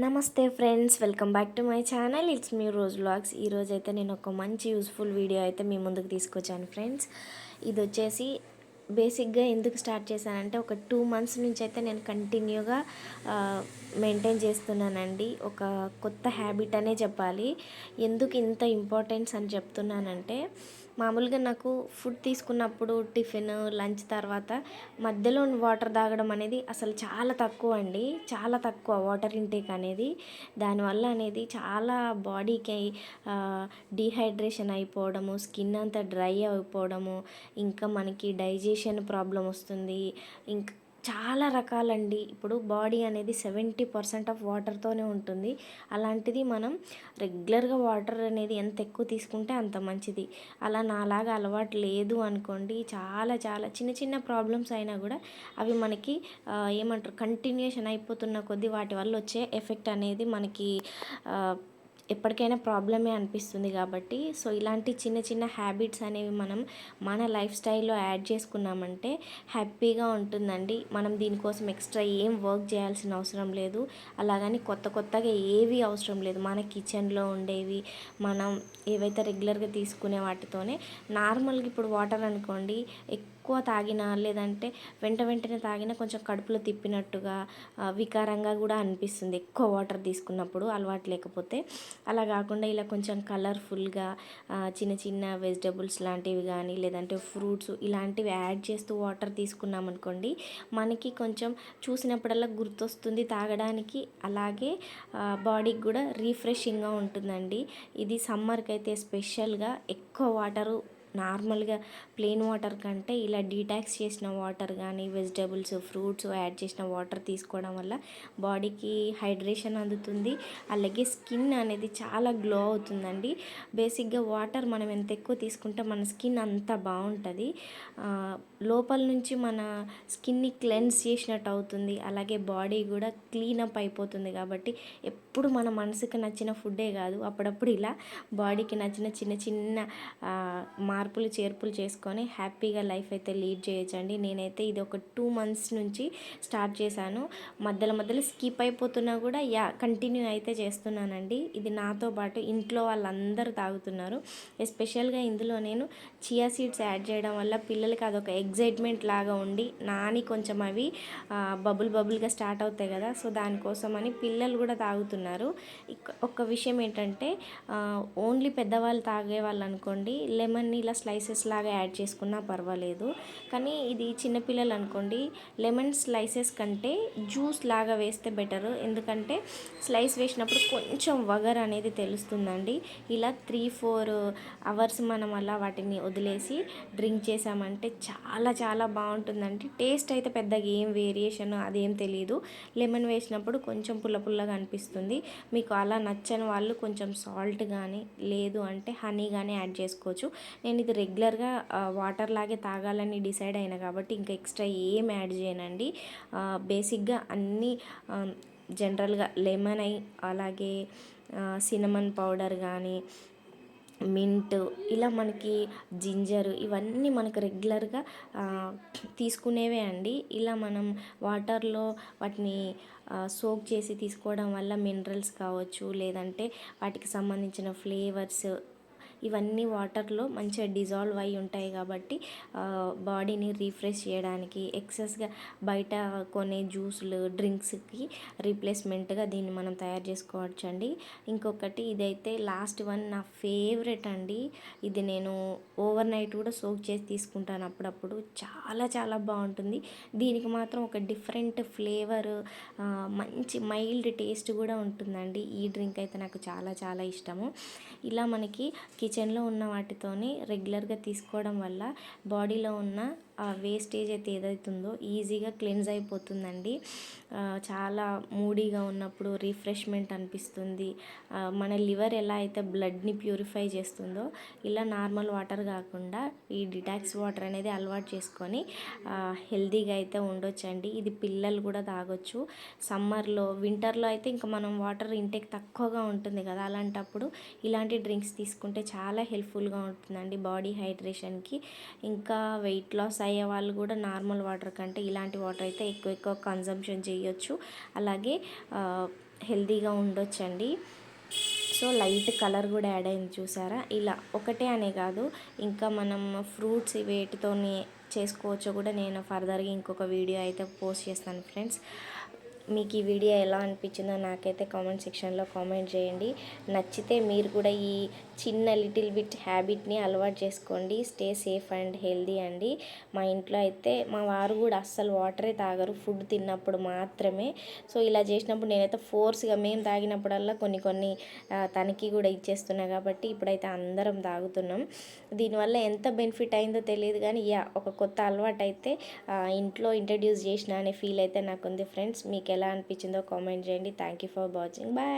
నమస్తే friends welcome back to my channel. It's me Rose blogs ఈరోజు అయితే నేను ఒక మంచి యూస్ఫుల్ వీడియో అయితే మీ ముందుకు తీసుకొచ్చాను ఫ్రెండ్స్. ఇది వచ్చేసి బేసిక్గా ఎందుకు స్టార్ట్ చేశానంటే ఒక టూ మంత్స్ నుంచి అయితే నేను కంటిన్యూగా మెయింటైన్ చేస్తున్నానండి. ఒక కొత్త హ్యాబిట్ అనే చెప్పాలి. ఎందుకు ఇంత ఇంపార్టెన్స్ అని చెప్తున్నానంటే మామూలుగా నాకు ఫుడ్ తీసుకున్నప్పుడు టిఫిన్ లంచ్ తర్వాత మధ్యలో వాటర్ తాగడం అనేది అసలు చాలా తక్కువ అండి. చాలా తక్కువ వాటర్ ఇంటేక్ అనేది. దానివల్ల అనేది చాలా బాడీకి డీహైడ్రేషన్ అయిపోవడము స్కిన్ అంతా డ్రై అయిపోవడము ఇంకా మనకి డైజెషన్ ప్రాబ్లం వస్తుంది. ఇంకా చాలా రకాలండి. ఇప్పుడు బాడీ అనేది సెవెంటీ పర్సెంట్ ఆఫ్ వాటర్తోనే ఉంటుంది. అలాంటిది మనం రెగ్యులర్గా వాటర్ అనేది ఎంత ఎక్కువ తీసుకుంటే అంత మంచిది. అలా నాలాగా అలవాటు లేదు అనుకోండి చాలా చాలా చిన్న చిన్న ప్రాబ్లమ్స్ అయినా కూడా అవి మనకి ఏమంటారు కంటిన్యూషన్ అయిపోతున్న కొద్దీ వాటి వల్ల వచ్చే ఎఫెక్ట్ అనేది మనకి ఎప్పటికైనా ప్రాబ్లమే అనిపిస్తుంది కాబట్టి సో ఇలాంటి చిన్న చిన్న హ్యాబిట్స్ అనేవి మనం మన లైఫ్ స్టైల్లో యాడ్ చేసుకున్నామంటే హ్యాపీగా ఉంటుందండి. మనం దీనికోసం ఎక్స్ట్రా ఏం వర్క్ చేయాల్సిన అవసరం లేదు. అలాగని కొత్త కొత్తగా ఏవి అవసరం లేదు. మన కిచెన్లో ఉండేవి మనం ఏవైతే రెగ్యులర్గా తీసుకునే వాటితోనే. నార్మల్గా ఇప్పుడు వాటర్ అనుకోండి ఎక్కువ తాగినా లేదంటే వెంట వెంటనే తాగినా కొంచెం కడుపులో తిప్పినట్టుగా వికారంగా కూడా అనిపిస్తుంది. ఎక్కువ వాటర్ తీసుకున్నప్పుడు అలవాటు లేకపోతే. అలా కాకుండా ఇలా కొంచెం కలర్ఫుల్గా చిన్న చిన్న వెజిటబుల్స్ లాంటివి కానీ లేదంటే ఫ్రూట్స్ ఇలాంటివి యాడ్ చేస్తూ వాటర్ తీసుకున్నాం అనుకోండి మనకి కొంచెం చూసినప్పుడల్లా గుర్తొస్తుంది తాగడానికి. అలాగే బాడీకి కూడా రీఫ్రెషింగ్గా ఉంటుందండి. ఇది సమ్మర్కి అయితే స్పెషల్గా ఎక్కువ వాటరు నార్మల్గా ప్లెయిన్ వాటర్ కంటే ఇలా డీటాక్స్ చేసిన వాటర్ కానీ వెజిటబుల్స్ ఫ్రూట్స్ యాడ్ చేసిన వాటర్ తీసుకోవడం వల్ల బాడీకి హైడ్రేషన్ అందుతుంది. అలాగే స్కిన్ అనేది చాలా గ్లో అవుతుందండి. బేసిక్గా వాటర్ మనం ఎంత ఎక్కువ తీసుకుంటే మన స్కిన్ అంత బాగుంటుంది. లోపల నుంచి మన స్కిన్ని క్లెన్స్ చేసినట్టు అవుతుంది. అలాగే బాడీ కూడా క్లీనప్ అయిపోతుంది కాబట్టి ఎప్పుడు మన మనసుకు నచ్చిన ఫుడ్డే కాదు. అప్పుడప్పుడు ఇలా బాడీకి నచ్చిన చిన్న చిన్న మా మార్పులు చేర్పులు చేసుకొని హ్యాపీగా లైఫ్ అయితే లీడ్ చేయొచ్చండి. నేనైతే ఇది ఒక టూ మంత్స్ నుంచి స్టార్ట్ చేశాను. మధ్యలో మధ్యలో స్కిప్ అయిపోతున్నా కూడా యా కంటిన్యూ అయితే చేస్తున్నానండి. ఇది నాతో పాటు ఇంట్లో వాళ్ళందరూ తాగుతున్నారు. ఎస్పెషల్గా ఇందులో నేను చియా సీడ్స్ యాడ్ చేయడం వల్ల పిల్లలకి అదొక ఎగ్జైట్మెంట్ లాగా ఉండి నాని కొంచెం అవి బబుల్ బబుల్గా స్టార్ట్ అవుతాయి కదా సో దానికోసం అని పిల్లలు కూడా తాగుతున్నారు. ఒక విషయం ఏంటంటే ఓన్లీ పెద్దవాళ్ళు తాగే వాళ్ళు అనుకోండి లెమన్ ఇలా స్లైసెస్ లాగా యాడ్ చేసుకున్నా పర్వాలేదు. కానీ ఇది చిన్నపిల్లలు అనుకోండి లెమన్ స్లైసెస్ కంటే జ్యూస్ లాగా వేస్తే బెటర్. ఎందుకంటే స్లైస్ వేసినప్పుడు కొంచెం వగర్ అనేది తెలుస్తుందండి. ఇలా త్రీ ఫోర్ అవర్స్ మనం అలా వాటిని వదిలేసి డ్రింక్ చేసామంటే చాలా చాలా బాగుంటుందండి. టేస్ట్ అయితే పెద్దగా ఏం వేరియేషన్ అదేం తెలియదు లెమన్ వేసినప్పుడు కొంచెం పుల్ల పుల్లగా అనిపిస్తుంది. మీకు అలా నచ్చని వాళ్ళు కొంచెం సాల్ట్ కానీ లేదు అంటే హనీ కానీ యాడ్ చేసుకోవచ్చు. నేను ఇది రెగ్యులర్గా వాటర్ లాగే తాగాలని డిసైడ్ అయినా కాబట్టి ఇంకా ఎక్స్ట్రా ఏం యాడ్ చేయనండి. బేసిక్గా అన్నీ జనరల్గా లెమన్ అయి అలాగే సినమన్ పౌడర్ కానీ మింట్ ఇలా మనకి జింజర్ ఇవన్నీ మనకు రెగ్యులర్గా తీసుకునేవే అండి. ఇలా మనం వాటర్లో వాటిని సోక్ చేసి తీసుకోవడం వల్ల మినరల్స్ కావచ్చు లేదంటే వాటికి సంబంధించిన ఫ్లేవర్స్ ఇవన్నీ వాటర్లో మంచిగా డిజాల్వ్ అయి ఉంటాయి కాబట్టి బాడీని రీఫ్రెష్ చేయడానికి ఎక్సెస్గా బయట కొనే జ్యూసులు డ్రింక్స్కి రీప్లేస్మెంట్గా దీన్ని మనం తయారు చేసుకోవచ్చు అండి ఇంకొకటి ఇదైతే లాస్ట్ వన్ నా ఫేవరెట్ అండి. ఇది నేను ఓవర్ నైట్ కూడా సోక్ చేసి తీసుకుంటాను అప్పుడప్పుడు. చాలా చాలా బాగుంటుంది. దీనికి మాత్రం ఒక డిఫరెంట్ ఫ్లేవర్ మంచి మైల్డ్ టేస్ట్ కూడా ఉంటుందండి. ఈ డ్రింక్ అయితే నాకు చాలా చాలా ఇష్టము. ఇలా మనకి కిచెన్లో ఉన్న వాటితోని రెగ్యులర్గా తీసుకోవడం వల్ల బాడీలో ఉన్న వేస్టేజ్ అయితే ఏదైతుందో ఈజీగా క్లెన్స్ అయిపోతుందండి. చాలా మూడీగా ఉన్నప్పుడు రిఫ్రెష్మెంట్ అనిపిస్తుంది. మన లివర్ ఎలా అయితే బ్లడ్ని ప్యూరిఫై చేస్తుందో ఇలా నార్మల్ వాటర్ కాకుండా ఈ డిటాక్స్ వాటర్ అనేది అలవాటు చేసుకొని హెల్తీగా అయితే ఉండొచ్చండి. ఇది పిల్లలు కూడా తాగొచ్చు. సమ్మర్లో వింటర్లో అయితే ఇంకా మనం వాటర్ ఇంటేక్ తక్కువగా ఉంటుంది కదా అలాంటప్పుడు ఇలాంటి డ్రింక్స్ తీసుకుంటే చాలా హెల్ప్ఫుల్గా ఉంటుందండి. బాడీ హైడ్రేషన్కి ఇంకా వెయిట్ లాస్ అయి వాళ్ళు కూడా నార్మల్ వాటర్ కంటే ఇలాంటి వాటర్ అయితే ఎక్కువ ఎక్కువ కన్జంప్షన్ చేయొచ్చు. అలాగే హెల్తీగా ఉండొచ్చండి. సో లైట్ కలర్ కూడా యాడ్ అయింది చూసారా? ఇలా ఒకటే అనే కాదు ఇంకా మనం ఫ్రూట్స్ వేటితోని చేసుకోవచ్చో కూడా నేను ఫర్దర్గా ఇంకొక వీడియో అయితే పోస్ట్ చేస్తాను ఫ్రెండ్స్. మీకు ఈ వీడియో ఎలా అనిపించిందో నాకైతే కామెంట్ సెక్షన్లో కామెంట్ చేయండి. నచ్చితే మీరు కూడా ఈ చిన్న లిటిల్ బిట్ హ్యాబిట్ని అలవాటు చేసుకోండి. స్టే సేఫ్ అండ్ హెల్దీ అండి. మా ఇంట్లో అయితే మా వారు కూడా అస్సలు వాటరే తాగరు ఫుడ్ తిన్నప్పుడు మాత్రమే. సో ఇలా చేసినప్పుడు నేనైతే ఫోర్స్గా మేము తాగినప్పుడల్లా కొన్ని కొన్ని ఆ, తనకి కూడా ఇచ్చేస్తున్నా కాబట్టి ఇప్పుడైతే అందరం తాగుతున్నాం. దీనివల్ల ఎంత బెనిఫిట్ అయిందో తెలియదు కానీ యా ఒక కొత్త అలవాటు అయితే ఇంట్లో ఇంట్రడ్యూస్ చేసిన అనే ఫీల్ అయితే నాకు ఉంది ఫ్రెండ్స్ మీకు ఎలా అనిపించిందో కామెంట్ చేయండి. Thank you for watching bye